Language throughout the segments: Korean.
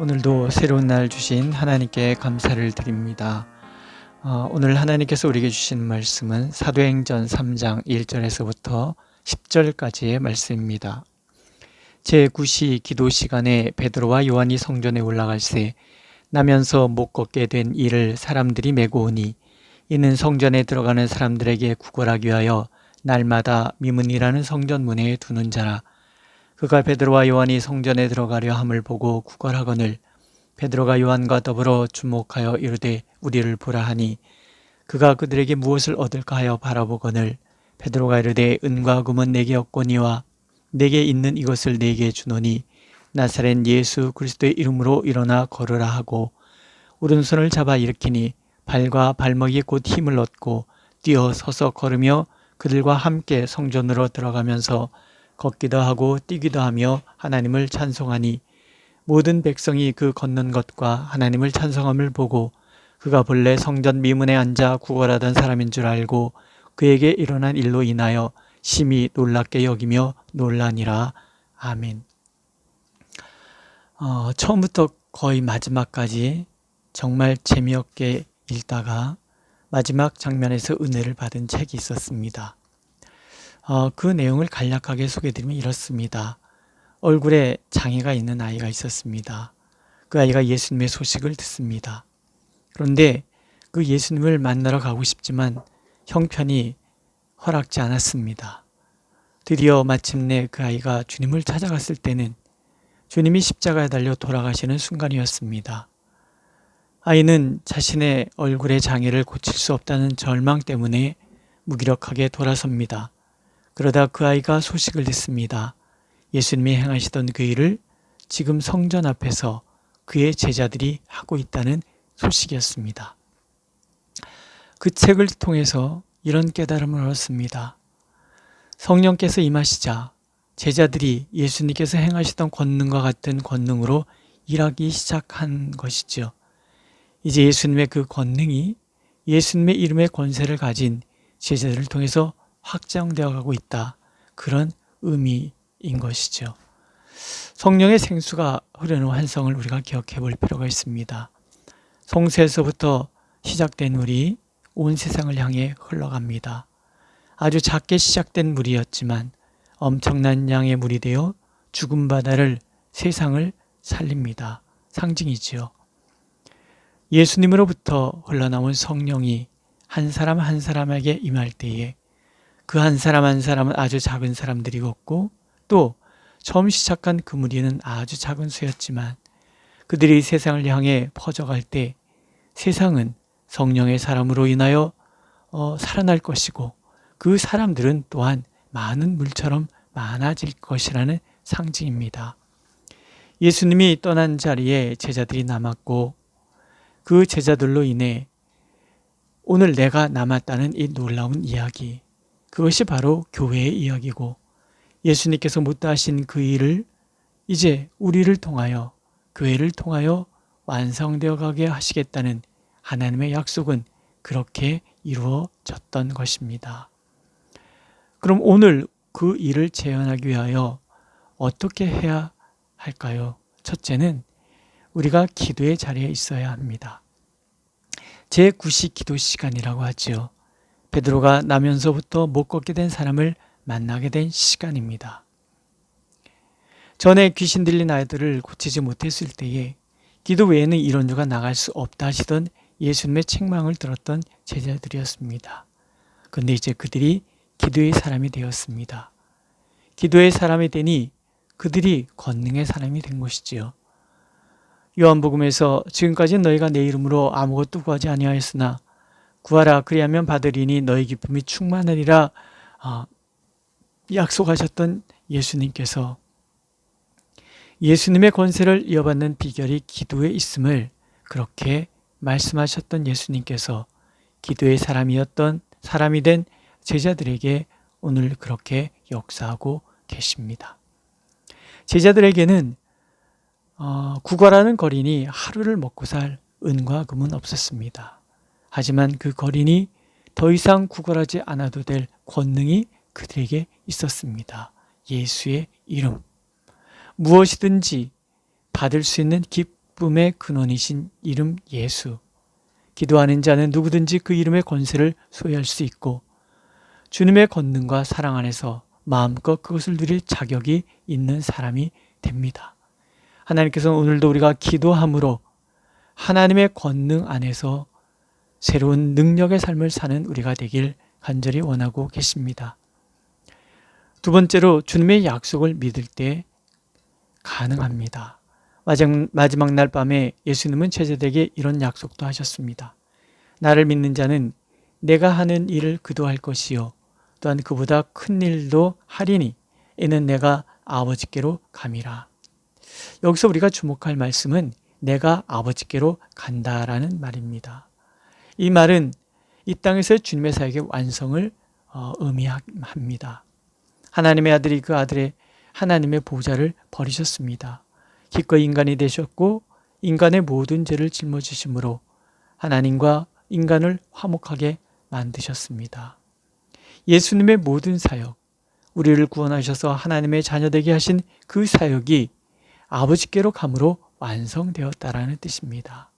오늘도 새로운 날 주신 하나님께 감사를 드립니다. 어, 오늘 하나님께서 우리에게 주신 말씀은 사도행전 3장 1절에서부터 10절까지의 말씀입니다. 제9시 기도 시간에 베드로와 요한이 성전에 올라갈새 나면서 못 걷게 된 이를 사람들이 메고 오니 이는 성전에 들어가는 사람들에게 구걸하기 위하여 날마다 미문이라는 성전 문에 두는 자라 그가 베드로와 요한이 성전에 들어가려 함을 보고 구걸하거늘 베드로가 요한과 더불어 주목하여 이르되 우리를 보라 하니 그가 그들에게 무엇을 얻을까 하여 바라보거늘 베드로가 이르되 은과 금은 내게 없거니와 내게 있는 이것을 내게 주노니 나사렛 예수 그리스도의 이름으로 일어나 걸으라 하고 오른손을 잡아 일으키니 발과 발목이 곧 힘을 얻고 뛰어 서서 걸으며 그들과 함께 성전으로 들어가면서 걷기도 하고 뛰기도 하며 하나님을 찬송하니 모든 백성이 그 걷는 것과 하나님을 찬송함을 보고 그가 본래 성전 미문에 앉아 구걸하던 사람인 줄 알고 그에게 일어난 일로 인하여 심히 놀랍게 여기며 놀라니라. 아멘. 어, 처음부터 거의 마지막까지 정말 재미없게 읽다가 마지막 장면에서 은혜를 받은 책이 있었습니다. 어, 그 내용을 간략하게 소개드리면 이렇습니다. 얼굴에 장애가 있는 아이가 있었습니다. 그 아이가 예수님의 소식을 듣습니다. 그런데 그 예수님을 만나러 가고 싶지만 형편이 허락지 않았습니다. 드디어 마침내 그 아이가 주님을 찾아갔을 때는 주님이 십자가에 달려 돌아가시는 순간이었습니다. 아이는 자신의 얼굴의 장애를 고칠 수 없다는 절망 때문에 무기력하게 돌아섭니다. 그러다 그 아이가 소식을 듣습니다. 예수님이 행하시던 그 일을 지금 성전 앞에서 그의 제자들이 하고 있다는 소식이었습니다. 그 책을 통해서 이런 깨달음을 얻었습니다. 성령께서 임하시자 제자들이 예수님께서 행하시던 권능과 같은 권능으로 일하기 시작한 것이죠. 이제 예수님의 그 권능이 예수님의 이름의 권세를 가진 제자들을 통해서 확장되어 가고 있다. 그런 의미인 것이죠. 성령의 생수가 흐르는 환성을 우리가 기억해 볼 필요가 있습니다. 성세에서부터 시작된 물이 온 세상을 향해 흘러갑니다. 아주 작게 시작된 물이었지만 엄청난 양의 물이 되어 죽은 바다를 세상을 살립니다. 상징이지요. 예수님으로부터 흘러나온 성령이 한 사람 한 사람에게 임할 때에 그 한 사람 한 사람은 아주 작은 사람들이었고 또 처음 시작한 그 무리는 아주 작은 수였지만 그들이 세상을 향해 퍼져갈 때 세상은 성령의 사람으로 인하여 어, 살아날 것이고 그 사람들은 또한 많은 물처럼 많아질 것이라는 상징입니다. 예수님이 떠난 자리에 제자들이 남았고 그 제자들로 인해 오늘 내가 남았다는 이 놀라운 이야기, 그것이 바로 교회의 이야기고 예수님께서 묻다 하신 그 일을 이제 우리를 통하여 교회를 통하여 완성되어 가게 하시겠다는 하나님의 약속은 그렇게 이루어졌던 것입니다. 그럼 오늘 그 일을 재현하기 위하여 어떻게 해야 할까요? 첫째는 우리가 기도의 자리에 있어야 합니다. 제9시 기도 시간이라고 하지요. 베드로가 나면서부터 못 걷게 된 사람을 만나게 된 시간입니다. 전에 귀신 들린 아이들을 고치지 못했을 때에 기도 외에는 이런 주가 나갈 수 없다 하시던 예수님의 책망을 들었던 제자들이었습니다. 그런데 이제 그들이 기도의 사람이 되었습니다. 기도의 사람이 되니 그들이 권능의 사람이 된 것이지요. 요한복음에서 지금까지 너희가 내 이름으로 아무것도 구하지 아니하였으나 구하라 그리하면 받으리니 너희 기쁨이 충만하리라 아, 약속하셨던 예수님께서 예수님의 권세를 이어받는 비결이 기도에 있음을 그렇게 말씀하셨던 예수님께서 기도의 사람이었던 사람이 된 제자들에게 오늘 그렇게 역사하고 계십니다. 제자들에게는 어, 구걸하는 거린이 하루를 먹고 살 은과 금은 없었습니다. 하지만 그 거린이 더 이상 구걸하지 않아도 될 권능이 그들에게 있었습니다. 예수의 이름. 무엇이든지 받을 수 있는 기쁨의 근원이신 이름 예수. 기도하는 자는 누구든지 그 이름의 권세를 소유할 수 있고 주님의 권능과 사랑 안에서 마음껏 그것을 누릴 자격이 있는 사람이 됩니다. 하나님께서는 오늘도 우리가 기도함으로 하나님의 권능 안에서 새로운 능력의 삶을 사는 우리가 되길 간절히 원하고 계십니다. 두 번째로 주님의 약속을 믿을 때 가능합니다. 마지막 날 밤에 예수님은 제자들에게 이런 약속도 하셨습니다. 나를 믿는 자는 내가 하는 일을 그도 할 것이요 또한 그보다 큰 일도 하리니 이는 내가 아버지께로 감이라. 여기서 우리가 주목할 말씀은 내가 아버지께로 간다라는 말입니다. 이 말은 이 땅에서 주님의 사역의 완성을 어, 의미합니다. 하나님의 아들이 그 아들의 하나님의 보좌를 버리셨습니다. 기꺼이 인간이 되셨고 인간의 모든 죄를 짊어지심으로 하나님과 인간을 화목하게 만드셨습니다. 예수님의 모든 사역, 우리를 구원하셔서 하나님의 자녀되게 하신 그 사역이 아버지께로 감으로 완성되었다라는 뜻입니다.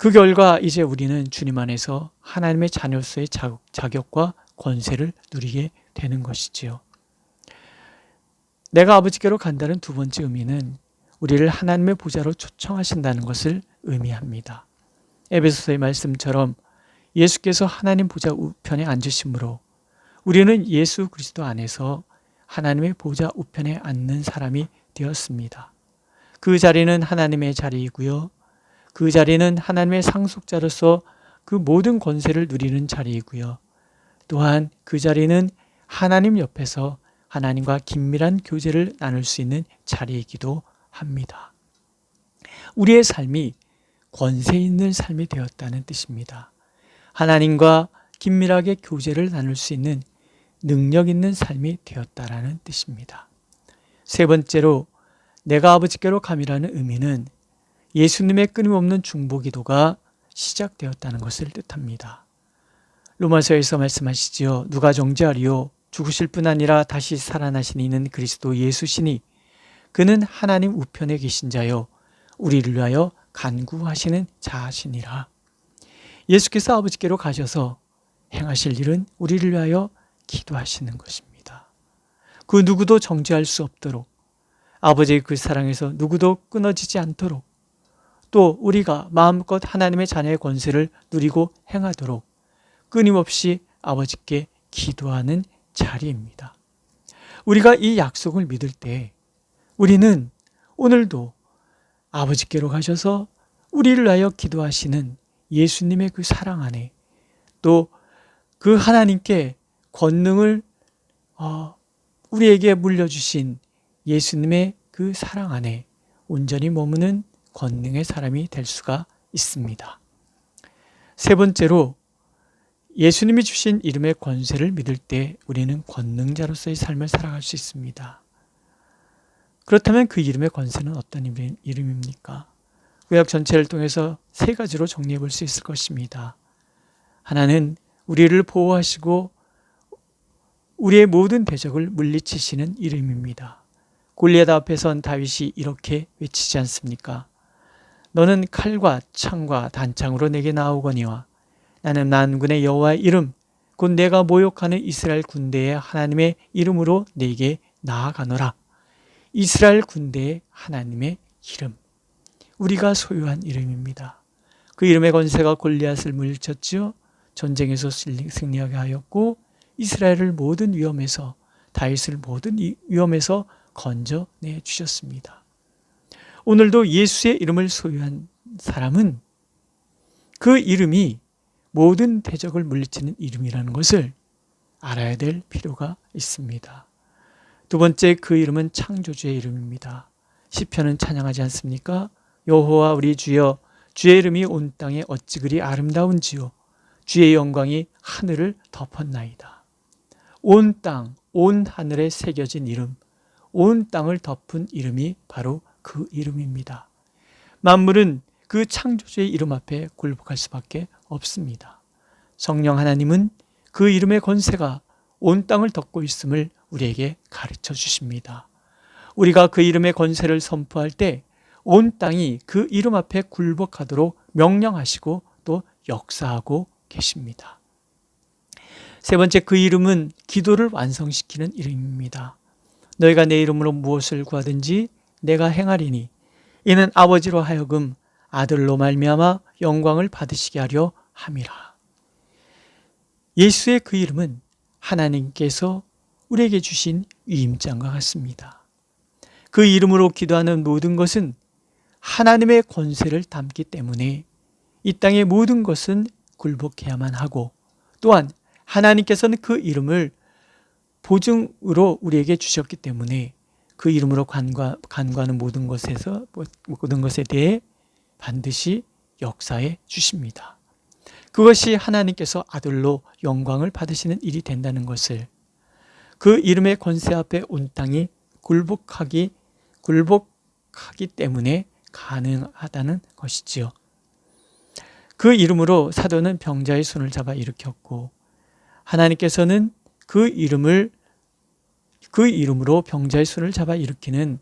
그 결과 이제 우리는 주님 안에서 하나님의 자녀로서의 자격과 권세를 누리게 되는 것이지요. 내가 아버지께로 간다는 두 번째 의미는 우리를 하나님의 보좌로 초청하신다는 것을 의미합니다. 에베소서의 말씀처럼 예수께서 하나님 보좌 우편에 앉으심으로 우리는 예수 그리스도 안에서 하나님의 보좌 우편에 앉는 사람이 되었습니다. 그 자리는 하나님의 자리이고요. 그 자리는 하나님의 상속자로서 그 모든 권세를 누리는 자리이고요. 또한 그 자리는 하나님 옆에서 하나님과 긴밀한 교제를 나눌 수 있는 자리이기도 합니다. 우리의 삶이 권세 있는 삶이 되었다는 뜻입니다. 하나님과 긴밀하게 교제를 나눌 수 있는 능력 있는 삶이 되었다라는 뜻입니다. 세 번째로 내가 아버지께로 감이라는 의미는 예수님의 끊임없는 중보 기도가 시작되었다는 것을 뜻합니다. 로마서에서 말씀하시지요. 누가 정죄하리요? 죽으실 뿐 아니라 다시 살아나신 이는 그리스도 예수시니 그는 하나님 우편에 계신 자요 우리를 위하여 간구하시는 자시니라. 예수께서 아버지께로 가셔서 행하실 일은 우리를 위하여 기도하시는 것입니다. 그 누구도 정죄할 수 없도록 아버지의 그 사랑에서 누구도 끊어지지 않도록 또 우리가 마음껏 하나님의 자녀의 권세를 누리고 행하도록 끊임없이 아버지께 기도하는 자리입니다. 우리가 이 약속을 믿을 때 우리는 오늘도 아버지께로 가셔서 우리를 위하여 기도하시는 예수님의 그 사랑 안에 또 그 하나님께 권능을 어, 우리에게 물려주신 예수님의 그 사랑 안에 온전히 머무는 권능의 사람이 될 수가 있습니다. 세 번째로 예수님이 주신 이름의 권세를 믿을 때 우리는 권능자로서의 삶을 살아갈 수 있습니다. 그렇다면 그 이름의 권세는 어떤 이름입니까? 구약 전체를 통해서 세 가지로 정리해 볼 수 있을 것입니다. 하나는 우리를 보호하시고 우리의 모든 대적을 물리치시는 이름입니다. 골리앗 앞에 선 다윗이 이렇게 외치지 않습니까? 너는 칼과 창과 단창으로 내게 나오거니와 나는 만군의 여호와의 이름 곧 내가 모욕하는 이스라엘 군대의 하나님의 이름으로 내게 나아가노라. 이스라엘 군대의 하나님의 이름. 우리가 소유한 이름입니다. 그 이름의 권세가 골리앗을 물리쳤지요. 전쟁에서 승리하게 하였고 이스라엘을 모든 위험에서 다윗을 모든 위험에서 건져내 주셨습니다. 오늘도 예수의 이름을 소유한 사람은 그 이름이 모든 대적을 물리치는 이름이라는 것을 알아야 될 필요가 있습니다. 두 번째 그 이름은 창조주의 이름입니다. 시편은 찬양하지 않습니까? 여호와 우리 주여 주의 이름이 온 땅에 어찌 그리 아름다운지요 주의 영광이 하늘을 덮었나이다. 온 땅, 온 하늘에 새겨진 이름, 온 땅을 덮은 이름이 바로 그 이름입니다. 만물은 그 창조주의 이름 앞에 굴복할 수밖에 없습니다. 성령 하나님은 그 이름의 권세가 온 땅을 덮고 있음을 우리에게 가르쳐 주십니다. 우리가 그 이름의 권세를 선포할 때 온 땅이 그 이름 앞에 굴복하도록 명령하시고 또 역사하고 계십니다. 세 번째 그 이름은 기도를 완성시키는 이름입니다. 너희가 내 이름으로 무엇을 구하든지 내가 행하리니 이는 아버지로 하여금 아들로 말미암아 영광을 받으시게 하려 함이라. 예수의 그 이름은 하나님께서 우리에게 주신 위임장과 같습니다. 그 이름으로 기도하는 모든 것은 하나님의 권세를 담기 때문에 이 땅의 모든 것은 굴복해야만 하고 또한 하나님께서는 그 이름을 보증으로 우리에게 주셨기 때문에 그 이름으로 간과, 간과하는 모든 것에서 모든 것에 대해 반드시 역사해 주십니다. 그것이 하나님께서 아들로 영광을 받으시는 일이 된다는 것을 그 이름의 권세 앞에 온 땅이 굴복하기 굴복하기 때문에 가능하다는 것이지요. 그 이름으로 사도는 병자의 손을 잡아 일으켰고 하나님께서는 그 이름을 그 이름으로 병자의 손을 잡아 일으키는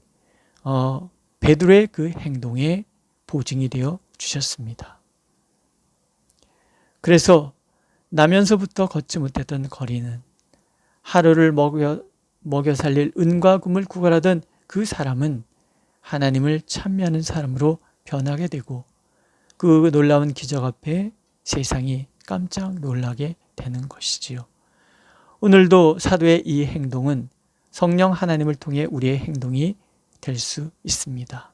어, 베드로의 그 행동에 보증이 되어 주셨습니다. 그래서 나면서부터 걷지 못했던 거리는 하루를 먹여, 먹여 살릴 은과 금을 구걸하던 그 사람은 하나님을 찬미하는 사람으로 변하게 되고 그 놀라운 기적 앞에 세상이 깜짝 놀라게 되는 것이지요. 오늘도 사도의 이 행동은 성령 하나님을 통해 우리의 행동이 될 수 있습니다.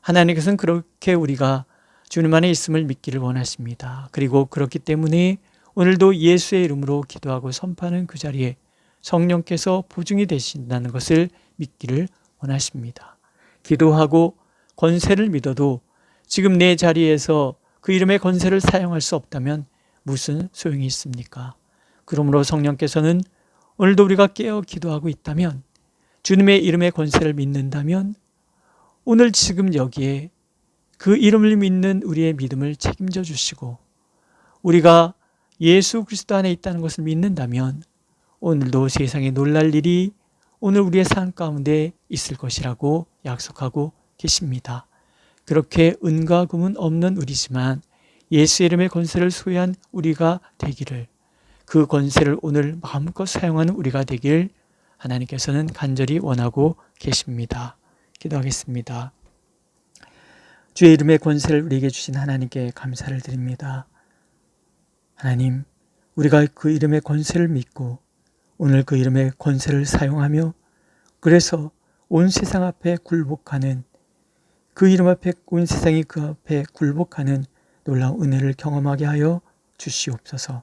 하나님께서는 그렇게 우리가 주님 안에 있음을 믿기를 원하십니다. 그리고 그렇기 때문에 오늘도 예수의 이름으로 기도하고 선포하는 그 자리에 성령께서 보증이 되신다는 것을 믿기를 원하십니다. 기도하고 권세를 믿어도 지금 내 자리에서 그 이름의 권세를 사용할 수 없다면 무슨 소용이 있습니까? 그러므로 성령께서는 오늘도 우리가 깨어 기도하고 있다면 주님의 이름의 권세를 믿는다면 오늘 지금 여기에 그 이름을 믿는 우리의 믿음을 책임져 주시고 우리가 예수 그리스도 안에 있다는 것을 믿는다면 오늘도 세상에 놀랄 일이 오늘 우리의 삶 가운데 있을 것이라고 약속하고 계십니다. 그렇게 은과 금은 없는 우리지만 예수 이름의 권세를 소유한 우리가 되기를 그 권세를 오늘 마음껏 사용하는 우리가 되길 하나님께서는 간절히 원하고 계십니다. 기도하겠습니다. 주의 이름의 권세를 우리에게 주신 하나님께 감사를 드립니다. 하나님, 우리가 그 이름의 권세를 믿고 오늘 그 이름의 권세를 사용하며 그래서 온 세상 앞에 굴복하는 그 이름 앞에 온 세상이 그 앞에 굴복하는 놀라운 은혜를 경험하게 하여 주시옵소서.